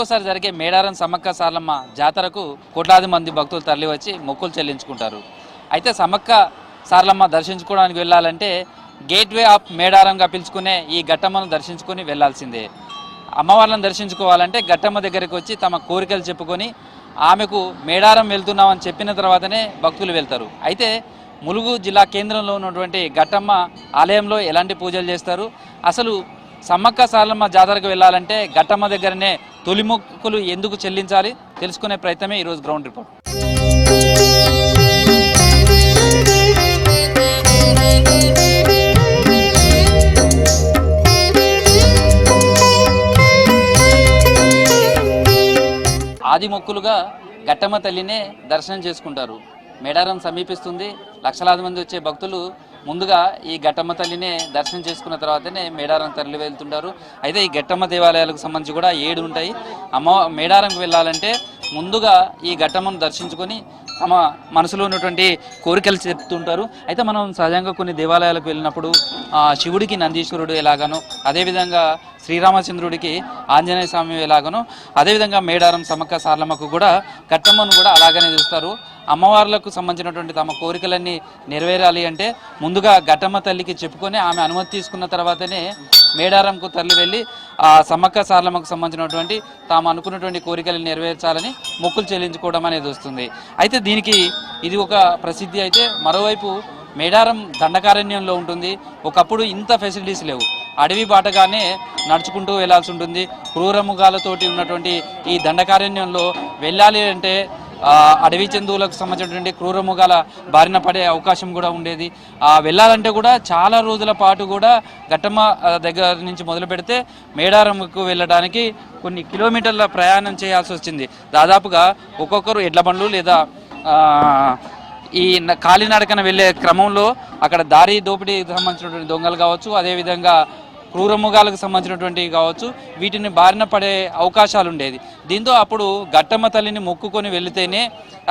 ఏడాదికోసారి జరిగే మేడారం సమ్మక్క సార్లమ్మ జాతరకు కోట్లాది మంది భక్తులు తరలివచ్చి మొక్కులు చెల్లించుకుంటారు. అయితే సమ్మక్క సార్లమ్మ దర్శించుకోవడానికి వెళ్ళాలంటే గేట్వే ఆఫ్ మేడారంగా పిలుచుకునే ఈ ఘట్టమ్మను దర్శించుకొని వెళ్ళాల్సిందే. అమ్మవార్లను దర్శించుకోవాలంటే ఘట్టమ్మ దగ్గరికి వచ్చి తమ కోరికలు చెప్పుకొని ఆమెకు మేడారం వెళ్తున్నామని చెప్పిన తర్వాతనే భక్తులు వెళ్తారు. అయితే ములుగు జిల్లా కేంద్రంలో ఉన్నటువంటి ఘట్టమ్మ ఆలయంలో ఎలాంటి పూజలు చేస్తారు? అసలు సమ్మక్క సారలమ్మ జాతరకు వెళ్ళాలంటే ఘట్టమ్మ దగ్గరనే తొలి మొక్కులు ఎందుకు చెల్లించాలి? తెలుసుకునే ప్రయత్నమే ఈరోజు గ్రౌండ్ రిపోర్ట్. ఆది మొక్కులుగా గట్టమ్మ తల్లినే దర్శనం చేసుకుంటారు. మేడారం సమీపిస్తుంది. లక్షలాది మంది వచ్చే భక్తులు ముందుగా ఈ ఘట్టమ్మ తల్లినే దర్శనం చేసుకున్న తర్వాతనే మేడారం తరలి వెళ్తుంటారు. అయితే ఈ ఘట్టమ్మ దేవాలయాలకు సంబంధించి కూడా ఏడు ఉంటాయి. అమ్మ మేడారంకి వెళ్ళాలంటే ముందుగా ఈ ఘట్టమును దర్శించుకొని తమ మనసులో ఉన్నటువంటి కోరికలు చెప్తుంటారు. అయితే మనం సహజంగా కొన్ని దేవాలయాలకు వెళ్ళినప్పుడు శివుడికి నందీశ్వరుడు ఎలాగనో అదేవిధంగా శ్రీరామచంద్రుడికి ఆంజనేయ స్వామి ఎలాగనో అదేవిధంగా మేడారం సమ్మక్క సార్లమ్మకు కూడా ఘట్టమ్మను కూడా అలాగనే చూస్తారు. అమ్మవార్లకు సంబంధించినటువంటి తమ కోరికలన్నీ నెరవేరాలి అంటే ముందుగా ఘట్టమ్మ తల్లికి చెప్పుకొని ఆమె అనుమతి తీసుకున్న తర్వాతనే మేడారంకు తరలి వెళ్ళి ఆ సమ్మక్క సార్లమ్మకు సంబంధించినటువంటి తాము అనుకున్నటువంటి కోరికలు నెరవేర్చాలని మొక్కులు చెల్లించుకోవడం అనేది వస్తుంది. అయితే దీనికి ఇది ఒక ప్రసిద్ధి అయితే మరోవైపు మేడారం దండకారణ్యంలో ఉంటుంది. ఒకప్పుడు ఇంత ఫెసిలిటీస్ లేవు. అడవి బాటగానే నడుచుకుంటూ వెళ్ళాల్సి ఉంటుంది. క్రూరముగాలతోటి ఉన్నటువంటి ఈ దండకారణ్యంలో వెళ్ళాలి అంటే అడవి జంతువులకు సంబంధించినటువంటి క్రూరముగాల బారిన పడే అవకాశం కూడా ఉండేది. ఆ, వెళ్ళాలంటే కూడా చాలా రోజుల పాటు కూడా ఘట్టమ్మ దగ్గర నుంచి మొదలు పెడితే మేడారంకు వెళ్ళడానికి కొన్ని కిలోమీటర్ల ప్రయాణం చేయాల్సి వచ్చింది. దాదాపుగా ఒక్కొక్కరు ఎడ్ల బండ్లు లేదా ఈ కాలినడకన వెళ్ళే క్రమంలో అక్కడ దారి దోపిడీ సంబంధించినటువంటి దొంగలు కావచ్చు అదేవిధంగా క్రూరముగాలకు సంబంధించినటువంటివి కావచ్చు వీటిని బారిన పడే అవకాశాలు ఉండేది దీంతో అప్పుడు ఘట్టమ్మ తల్లిని మొక్కుకొని వెళితేనే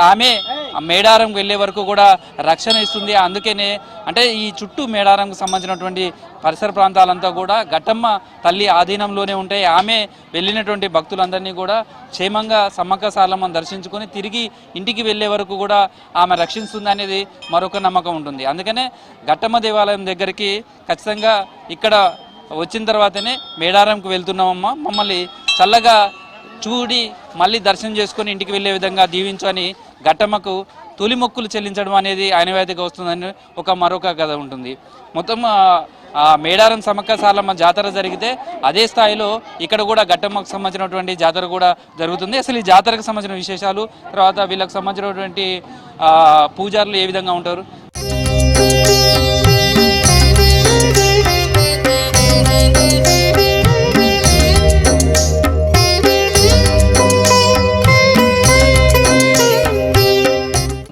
ఆమె ఆ మేడారంకి వెళ్ళే వరకు కూడా రక్షణ ఇస్తుంది. అందుకనే అంటే ఈ చుట్టూ మేడారంకు సంబంధించినటువంటి పరిసర ప్రాంతాలంతా కూడా ఘట్టమ్మ తల్లి ఆధీనంలోనే ఉంటాయి. ఆమె వెళ్ళినటువంటి భక్తులందరినీ కూడా క్షేమంగా సమ్మక్క సార్లమ్మను దర్శించుకొని తిరిగి ఇంటికి వెళ్ళే వరకు కూడా ఆమె రక్షిస్తుంది అనేది మరొక నమ్మకం ఉంటుంది. అందుకనే ఘట్టమ్మ దేవాలయం దగ్గరికి ఖచ్చితంగా ఇక్కడ వచ్చిన తర్వాతనే మేడారంకు వెళ్తున్నామమ్మా. మమ్మల్ని చల్లగా చూడి మళ్ళీ దర్శనం చేసుకొని ఇంటికి వెళ్ళే విధంగా దీవించని ఘట్టమ్మకు తొలి మొక్కులు చెల్లించడం అనేది ఆనవాయితీగా వస్తుందని ఒక మరొక కథ ఉంటుంది. మొత్తం మేడారం సమ్మక్క సార్లమ్మ జాతర జరిగితే అదే స్థాయిలో ఇక్కడ కూడా ఘట్టమ్మకు సంబంధించినటువంటి జాతర కూడా జరుగుతుంది. అసలు ఈ జాతరకు సంబంధించిన విశేషాలు తర్వాత వీళ్ళకి సంబంధించినటువంటి పూజారులు ఏ విధంగా ఉంటారు?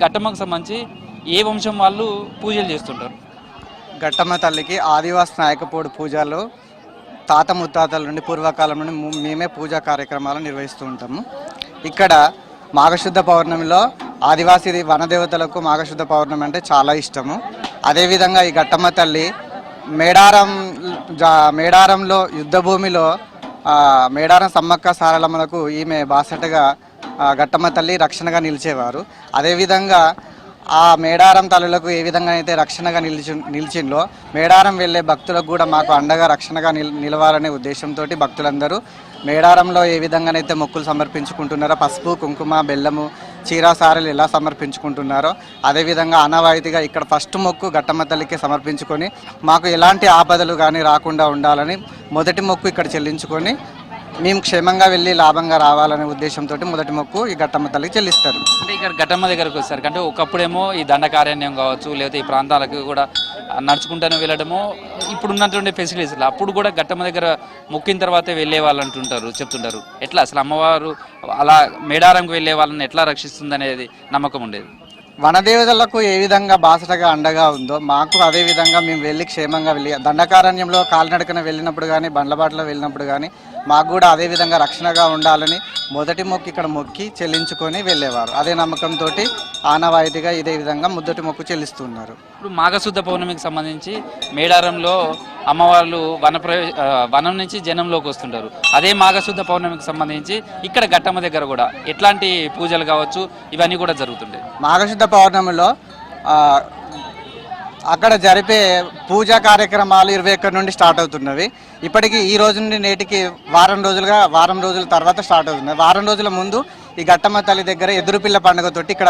ఘట్టమ్మకు సంబంధించి ఏ వంశం వాళ్ళు పూజలు చేస్తుంటారు? ఘట్టమ్మ తల్లికి ఆదివాసి నాయకపోడు పూజలు తాత ముత్తాతల నుండి పూర్వకాలం నుండి మేమే పూజా కార్యక్రమాలు నిర్వహిస్తూ ఉంటాము. ఇక్కడ మాఘశుద్ధ పౌర్ణమిలో ఆదివాసీ వనదేవతలకు మాఘశుద్ధ పౌర్ణమి అంటే చాలా ఇష్టము. అదేవిధంగా ఈ ఘట్టమ్మ తల్లి మేడారం జా మేడారంలో యుద్ధభూమిలో మేడారం సమ్మక్క సారలమ్మలకు ఈమె బాసటగా గట్టమ్మ తల్లి రక్షణగా నిలిచేవారు. అదేవిధంగా ఆ మేడారం తల్లులకు ఏ విధంగా అయితే రక్షణగా నిలిచి నిలిచిందో మేడారం వెళ్ళే భక్తులకు కూడా మాకు అండగా రక్షణగా నిల్ నిలవాలనే ఉద్దేశంతో భక్తులందరూ మేడారంలో ఏ విధంగానైతే మొక్కులు సమర్పించుకుంటున్నారో పసుపు కుంకుమ బెల్లము చీరాసారలు ఎలా సమర్పించుకుంటున్నారో అదేవిధంగా అనవాయితీగా ఇక్కడ ఫస్ట్ మొక్కు గట్టమ్మ తల్లికి సమర్పించుకొని మాకు ఎలాంటి ఆపదలు కానీ రాకుండా ఉండాలని మొదటి మొక్కు ఇక్కడ చెల్లించుకొని మేము క్షేమంగా వెళ్ళి లాభంగా రావాలనే ఉద్దేశంతో మొదటి మొక్కు ఈ ఘట్టమ్మ తల్లికి చెల్లిస్తారు. అంటే ఇక్కడ ఘట్టమ్మ దగ్గరకు వచ్చారు. అంటే ఒకప్పుడేమో ఈ దండకారణ్యం కావచ్చు లేకపోతే ఈ ప్రాంతాలకు కూడా నడుచుకుంటూనే వెళ్ళడము. ఇప్పుడు ఉన్నటువంటి ఫెసిలిటీస్ అప్పుడు కూడా ఘట్టమ్మ దగ్గర మొక్కిన తర్వాతే వెళ్ళే వాళ్ళు అంటుంటారు చెప్తుంటారు. ఎట్లా అసలు అమ్మవారు అలా మేడారంకి వెళ్ళే వాళ్ళని ఎట్లా రక్షిస్తుంది అనేది నమ్మకం ఉండేది. వనదేవతలకు ఏ విధంగా బాసటగా అండగా ఉందో మాకు అదే విధంగా మేము వెళ్ళి క్షేమంగా వెళ్ళి దండకారణ్యంలో కాలినడకన వెళ్ళినప్పుడు కానీ బండ్లబాటలో వెళ్ళినప్పుడు కానీ మాకు కూడా అదే విధంగా రక్షణగా ఉండాలని మొదటి మొక్కు ఇక్కడ మొక్కి చెల్లించుకొని వెళ్ళేవారు. అదే నమ్మకంతో ఆనవాయితీగా ఇదే విధంగా మొదటి మొక్కు చెల్లిస్తున్నారు. ఇప్పుడు మాఘశుద్ధ పౌర్ణమికి సంబంధించి మేడారంలో అమ్మవార్లు వన ప్రవే ఆ, వనం నుంచి జనంలోకి వస్తుంటారు. అదే మాఘశుద్ధ పౌర్ణమికి సంబంధించి ఇక్కడ ఘట్టమ్మ దగ్గర కూడా ఎట్లాంటి పూజలు కావచ్చు ఇవన్నీ కూడా జరుగుతుంటాయి. మాఘశుద్ధ పౌర్ణమిలో అక్కడ జరిపే పూజా కార్యక్రమాలు ఇరవై ఒక్కటి నుండి స్టార్ట్ అవుతున్నవి. ఇప్పటికి ఈ రోజు నుండి నేటికి వారం రోజులుగా వారం రోజుల తర్వాత స్టార్ట్ అవుతుంది. వారం రోజుల ముందు ఈ ఘట్టమ్మ తల్లి దగ్గర ఎదురుపిల్ల పండుగతోటి ఇక్కడ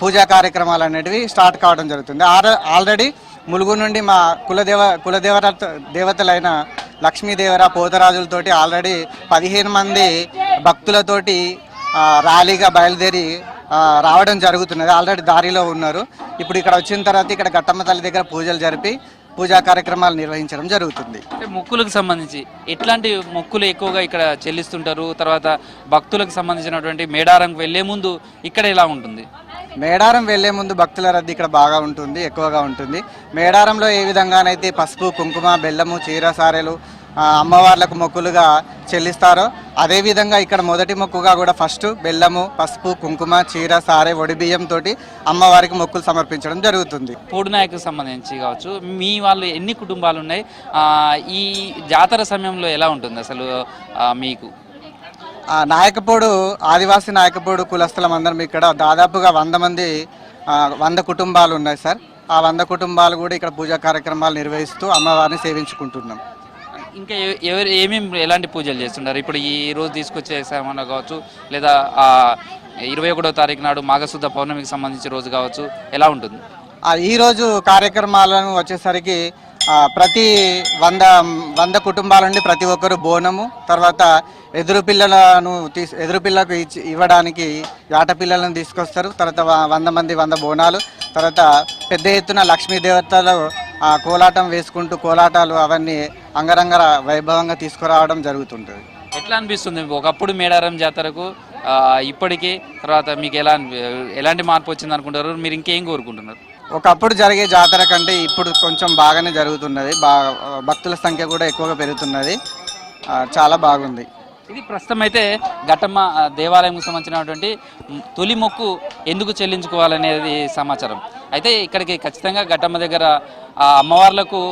పూజా కార్యక్రమాలు అనేటివి స్టార్ట్ కావడం జరుగుతుంది. ఆల్రెడీ ములుగు నుండి మా కులదేవ కులదేవత దేవతలైన లక్ష్మీదేవర పోతరాజులతోటి ఆల్రెడీ పదిహేను మంది భక్తులతోటి ర్యాలీగా బయలుదేరి రావడం జరుగుతున్నది. ఆల్రెడీ దారిలో ఉన్నారు. ఇప్పుడు ఇక్కడ వచ్చిన తర్వాత ఇక్కడ ఘట్టమ్మ తల్లి దగ్గర పూజలు జరిపి పూజా కార్యక్రమాలు నిర్వహించడం జరుగుతుంది. అంటే మొక్కులకు సంబంధించి ఎట్లాంటి మొక్కులు ఎక్కువగా ఇక్కడ చెల్లిస్తుంటారు? తర్వాత భక్తులకు సంబంధించినటువంటి మేడారంకి వెళ్ళే ముందు ఇక్కడ ఎలా ఉంటుంది? మేడారం వెళ్ళే ముందు భక్తుల రద్దీ ఇక్కడ బాగా ఉంటుంది ఎక్కువగా ఉంటుంది. మేడారంలో ఏ విధంగానైతే పసుపు కుంకుమ బెల్లము చీర సారెలు ఆ, అమ్మవార్లకు మొక్కులుగా చెల్లిస్తారో అదే విధంగా ఇక్కడ మొదటి మొక్కుగా కూడా ఫస్ట్ బెల్లము పసుపు కుంకుమ చీర సారె ఒడి బియ్యం తోటి అమ్మవారికి మొక్కులు సమర్పించడం జరుగుతుంది. పోడు నాయకు సంబంధించి కావచ్చు మీ వాళ్ళు ఎన్ని కుటుంబాలు ఉన్నాయి ఈ జాతర సమయంలో ఎలా ఉంటుంది అసలు మీకు? ఆ నాయకపోడు ఆదివాసీ నాయకపోడు కులస్థలం అందరం ఇక్కడ దాదాపుగా వంద మంది వంద కుటుంబాలు ఉన్నాయి సార్. ఆ వంద కుటుంబాలు కూడా ఇక్కడ పూజా కార్యక్రమాలు నిర్వహిస్తూ అమ్మవారిని సేవించుకుంటున్నాం. ఇంకా ఎవరు ఏమేమి ఎలాంటి పూజలు చేస్తుంటారు? ఇప్పుడు ఈ రోజు తీసుకొచ్చే సామాన్లు కావచ్చు లేదా ఆ ఇరవై ఒకటో తారీఖు నాడు మాఘశుద్ధ పౌర్ణమికి సంబంధించి రోజు కావచ్చు ఎలా ఉంటుంది? ఈరోజు కార్యక్రమాలను వచ్చేసరికి ప్రతి వంద వంద కుటుంబాల నుండి ప్రతి ఒక్కరు బోనము తర్వాత ఎదురు పిల్లలను తీసు ఎదురు పిల్లకు ఇచ్చి ఇవ్వడానికి ఆట పిల్లలను తీసుకొస్తారు తర్వాత వంద మంది వంద బోనాలు తర్వాత పెద్ద ఎత్తున లక్ష్మీ దేవతలు కోలాటం వేసుకుంటూ కోలాటాలు అవన్నీ అంగరంగ వైభవంగా తీసుకురావడం జరుగుతుంటుంది. ఎట్లా అనిపిస్తుంది? ఒకప్పుడు మేడారం జాతరకు ఆ, ఇప్పటికీ తర్వాత మీకు ఎలా ఎలాంటి మార్పు వచ్చింది అనుకుంటారు? మీరు ఇంకేం కోరుకుంటున్నారు? ఒకప్పుడు జరిగే జాతర కంటే ఇప్పుడు కొంచెం బాగానే జరుగుతున్నది. బా భక్తుల సంఖ్య కూడా ఎక్కువగా పెరుగుతున్నది. ఆ, చాలా బాగుంది. ఇది ప్రస్తుతం అయితే ఘట్టమ్మ ఆ, దేవాలయంకు సంబంధించినటువంటి తొలి మొక్కు ఎందుకు చెల్లించుకోవాలనేది సమాచారం. అయితే ఇక్కడికి ఖచ్చితంగా ఘట్టమ్మ దగ్గర అమ్మవార్లకు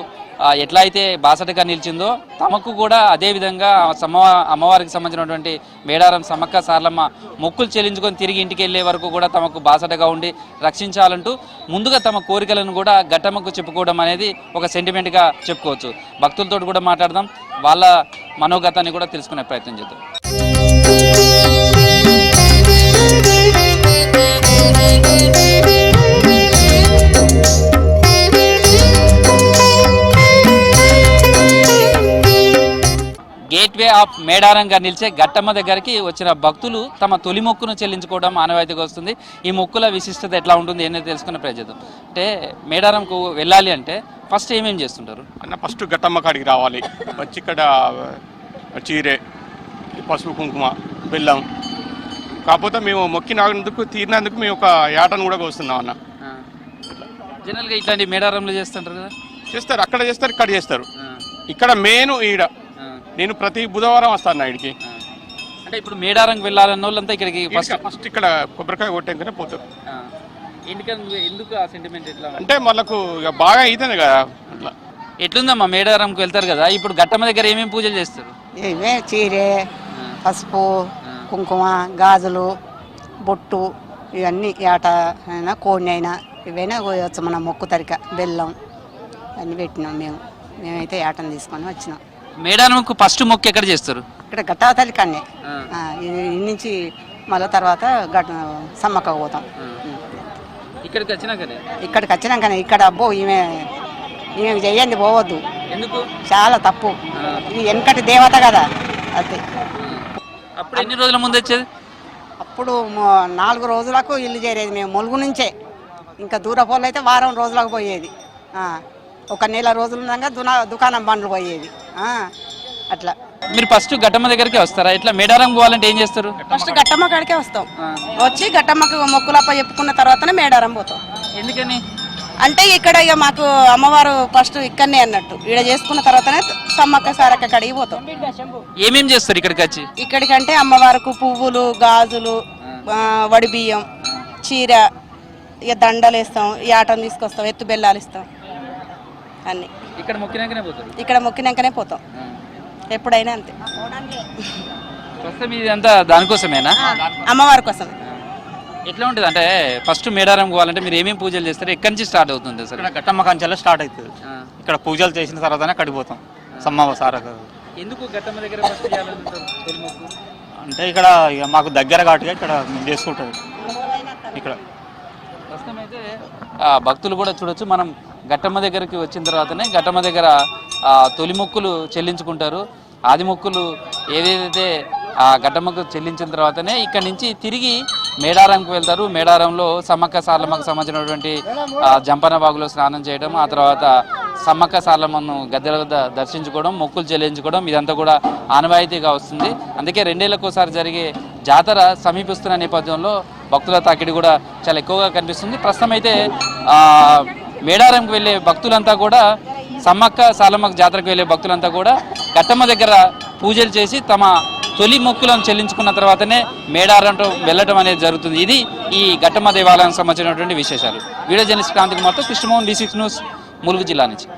ఎట్లా అయితే బాసటగా నిలిచిందో తమకు కూడా అదే విధంగా సమ్మ అమ్మవారికి సంబంధించినటువంటి మేడారం సమ్మక్క సార్లమ్మ మొక్కులు చెల్లించుకొని తిరిగి ఇంటికి వెళ్ళే వరకు కూడా తమకు బాసటగా ఉండి రక్షించాలంటూ ముందుగా తమ కోరికలను కూడా ఘట్టమ్మకు చెప్పుకోవడం అనేది ఒక సెంటిమెంట్గా చెప్పుకోవచ్చు. భక్తులతో కూడా మాట్లాడదాం. వాళ్ళ మనోగతాన్ని కూడా తెలుసుకునే ప్రయత్నం చేద్దాం. మేడారంగా నిలిచే గట్టమ్మ దగ్గరికి వచ్చిన భక్తులు తమ తొలి మొక్కును చెల్లించుకోవడం ఆనవాయితీగా వస్తుంది. ఈ మొక్కుల విశిష్టత ఎట్లా ఉంటుంది ఏంటో తెలుసుకునే ప్రయత్నం అంటే మేడారంకు వెళ్ళాలి అంటే ఫస్ట్ ఏమేమి చేస్తుంటారు? అన్న ఫస్ట్ గట్టమ్మ కాడికి రావాలి. వచ్చి ఇక్కడ చీరే పసుపు కుంకుమ బెల్లం. కాకపోతే మేము మొక్కినందుకు తీరినందుకు మేము ఒక యాటను కూడా కోస్తున్నాం అన్న. జనరల్గా ఇట్లాంటి మేడారంలో చేస్తుంటారు కదా? చేస్తారు. అక్కడ చేస్తారు ఇక్కడ చేస్తారు. ఇక్కడ మెయిన్ ఈడ నేను ప్రతి బుధవారం వస్తాను ఇక్కడికి ఆ. అంటే ఇప్పుడు మేడారంకి వెళ్ళాలన్న వాళ్ళంతా ఇక్కడికి ఫస్ట్ ఫస్ట్ ఇక్కడ కొబ్బరికాయ కొట్టాకనే పోతారు. ఎందుకు ఆ సెంటిమెంట్ ఎట్లా అంటే వాళ్ళకు ఇక బాగా అవుతుంది కదా అట్లా. ఎట్లుందమ్మా మేడారంకి వెళ్తారు కదా? ఇప్పుడు గట్టమ్మ దగ్గర ఏమేమి పూజలు చేస్తారు? ఇవే చీరె పసుపు. కుంకుమ గాజులు బొట్టు ఇవన్నీ ఏట అయినా కోడిని అయినా ఇవైనా కోయవచ్చు మన మొక్కు తరిక బెల్లం అన్నీ పెట్టినాం మేము. మేమైతే ఏటను తీసుకొని వచ్చినాం. మేడారంకు ఫస్ట్ మొక్కు ఎక్కడ చేస్తారు? ఇక్కడ గట్టావతలి కన్నే నుంచి మళ్ళీ తర్వాత సమ్మక్క పోతాం. ఇక్కడికి వచ్చినాకనే? ఇక్కడికి వచ్చినాకనే ఇక్కడ అబ్బో ఈమె ఈమె చెయ్యండి పోవద్దు. ఎందుకు? చాలా తప్పు. ఇది వెనకటి దేవత కదా అదే. అప్పుడు ఎన్ని రోజుల ముందు వచ్చేది? అప్పుడు నాలుగు రోజులకు ఇల్లు చేరేది మేము ములుగు నుంచే. ఇంకా దూరపోళ్ళు అయితే వారం రోజులకు పోయేది. ఆ, ఒక నెల రోజులు దునా దుకాణం బండ్లు పోయేది అట్లా. మీరు ఫస్ట్ గట్టమ్మ దగ్గరికి వస్తారా? ఇట్లా మేడారం పోవాలంటే ఏం చేస్తారు? ఫస్ట్ గట్టమ్మ కాడికే వస్తాం. వచ్చి గట్టమ్మకు మొక్కులప్ప చెప్పుకున్న తర్వాతనే మేడారం పోతాం. ఎందుకని? అంటే ఇక్కడ ఇక మాకు అమ్మవారు ఫస్ట్ ఇక్కడనే అన్నట్టు. ఇక్కడ చేసుకున్న తర్వాతనే సమ్మక్క సారక్క కడిగి పోతాం. ఏమేం చేస్తారు ఇక్కడికి వచ్చి? ఇక్కడికంటే అమ్మవారికి పువ్వులు గాజులు ఆ, వడి బియ్యం చీర ఇక దండలు వేస్తాం యాటం తీసుకొస్తాం ఎత్తు బెల్లాలు ఇస్తాం. అన్ని. ఇక్కడ మొక్కినాకనే పోతారు? ఇక్కడ మొక్కినాకనే పోతాం. ఎప్పుడైనా అంతే. ప్రస్తుతం ఇది అంతా దానికోసమేనా? అమ్మవారి కోసం. ఎట్లా ఉంటుంది? అంటే ఫస్ట్ మేడారం పోవాలంటే మీరు ఏమేమి పూజలు చేస్తారు? ఎక్కడి నుంచి స్టార్ట్ అవుతుంది ఇక్కడ గట్టమ్మ కంచెలో స్టార్ట్ అవుతుంది ఇక్కడ పూజలు చేసిన తర్వాతనే కడిపోతాం సమ్మవ సారక ఎందుకు గట్టమ్మ దగ్గర? అంటే ఇక్కడ ఇక మాకు దగ్గర కాబట్టి ఇక్కడ మేము చేసుకుంటుంది ఇక్కడ. ప్రస్తుతం అయితే భక్తులు కూడా చూడొచ్చు. మనం గట్టమ్మ దగ్గరికి వచ్చిన తర్వాతనే గట్టమ్మ దగ్గర తొలి మొక్కులు చెల్లించుకుంటారు. ఆది మొక్కులు ఏదేదైతే ఆ గట్టమ్మకు చెల్లించిన తర్వాతనే ఇక్కడ నుంచి తిరిగి మేడారంకు వెళ్తారు. మేడారంలో సమ్మక్క సార్లమ్మకు సంబంధించినటువంటి జంపన బాగులో స్నానం చేయడం ఆ తర్వాత సమ్మక్క సార్లమ్మను గద్దెల వద్ద దర్శించుకోవడం మొక్కులు చెల్లించుకోవడం ఇదంతా కూడా ఆనవాయితీగా వస్తుంది. అందుకే రెండేళ్ళకు ఒకసారి జరిగే జాతర సమీపిస్తున్న నేపథ్యంలో భక్తుల తాకిడి కూడా చాలా ఎక్కువగా కనిపిస్తుంది. ప్రస్తుతం అయితే మేడారంకి వెళ్ళే భక్తులంతా కూడా సమ్మక్క సాలమ్మక్క జాతరకు వెళ్ళే భక్తులంతా కూడా గట్టమ్మ దగ్గర పూజలు చేసి తమ తొలి మొక్కులను చెల్లించుకున్న తర్వాతనే మేడారం వెళ్ళటం అనేది జరుగుతుంది. ఇది ఈ ఘట్టమ్మ దేవాలయానికి సంబంధించినటువంటి విశేషాలు. వీడియో జర్నలిస్ట్ క్రాంతి కుమార్తో Krishnamohan D six news Mulugu జిల్లా నుంచి.